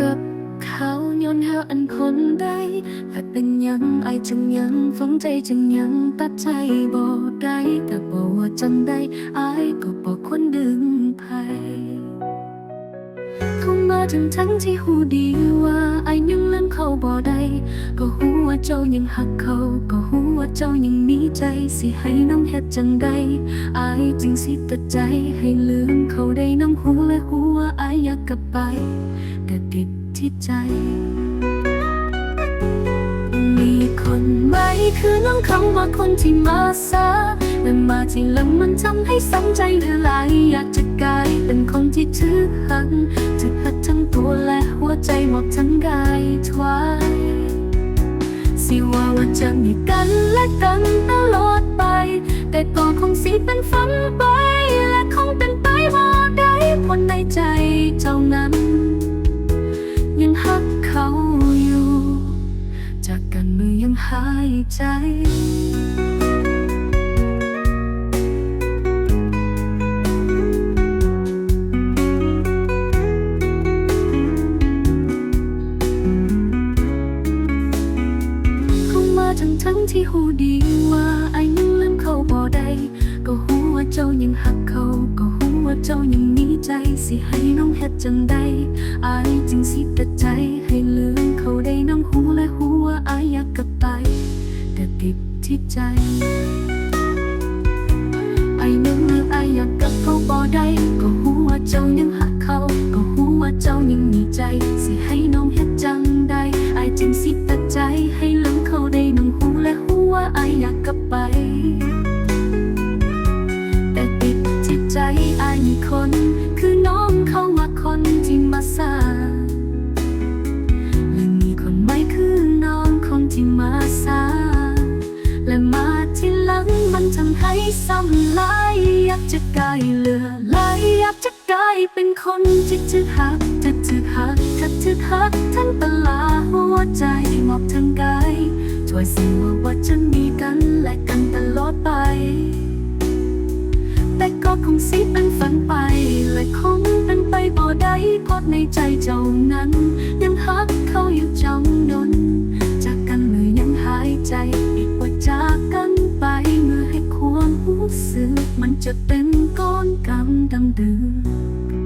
กับเขาย้อนหาอันคนได้แต่เป็นยังไอายจึงยังฝังใจจึงยังตัดใจบ่ได้แต่บอกว่าจังได้ไอายก็บอกควรดึงไผเข้ามาทั้งทั้งที่หูดีว่าไอ้ายยังเล่นเขาบ่ได้ก็หูว่าเจ้ายังหักเขา ก็หูว่าเจ้ายังมีใจ สิให้น้องเฮ็ดจังใดไอ้ายจึงสิตัดใจให้ลืมเขาได้น้ำหูและหูว่าไอ้ายอยากกลับไป ที่ใจ มีคนไหมคือน้องคำว่าคนที่มาซาและมาที่หลังมันทำให้สังใจเหลือหลายอยากจะกลายเป็นคนที่ถือหักถือหักทั้งตัวและหัวใจหมดทั้งกายทวายสิว่าว่าจะมีกันและกันตลอดไป แต่ก็คงสิเป็นฝันไปและคงเป็นไปว่าได้ผลในใจเจ้านั้น กันมือยังหายใจเข้ามาทั้งทั้งที่หูดีว่าไอ้ยังลืมเขาบ่ได้ก็หูว่าเจ้ายังหักเขาก็หูว่าเจ้ายังมีใจ สิให้น้องเฮ็ดจังใดไอ้ายจึงสิตัดใจ อายอยากกับไป แต่ติดที่ใจไอ้นึกนึกไอ้อยากกับเขาบ่ได้ ก็หูว่าเจ้ายังหักเขา ก็หูว่าเจ้ายังมีใจ สิให้น้องเฮ็ดจังใดไอ้จึงสิตัดใจให้ลืมเขาได้น้องหูและหูว่าไอ้อยากกับไป แต่ติดที่ใจไอ้มีคน คือน้องเขาว่าคนที่มาสร้าง ทำให้ซ้ำลายอยากจะกลายเหลือหลายอยากจะกลายเป็นคนที่ถือหักจะถือหักถ้าถือหักทั้งตลาหัวใจมอบทั้งกายช่วยสิ่งว่าว่าจะมีกันและกันตลอดไป แต่ก็คงสิเป็นฝันไปและคงเป็นไปบ่ได้เพราะในใจเจ้านั้นยังหัก ซึมันจะเป็นก้อนกำดำดือ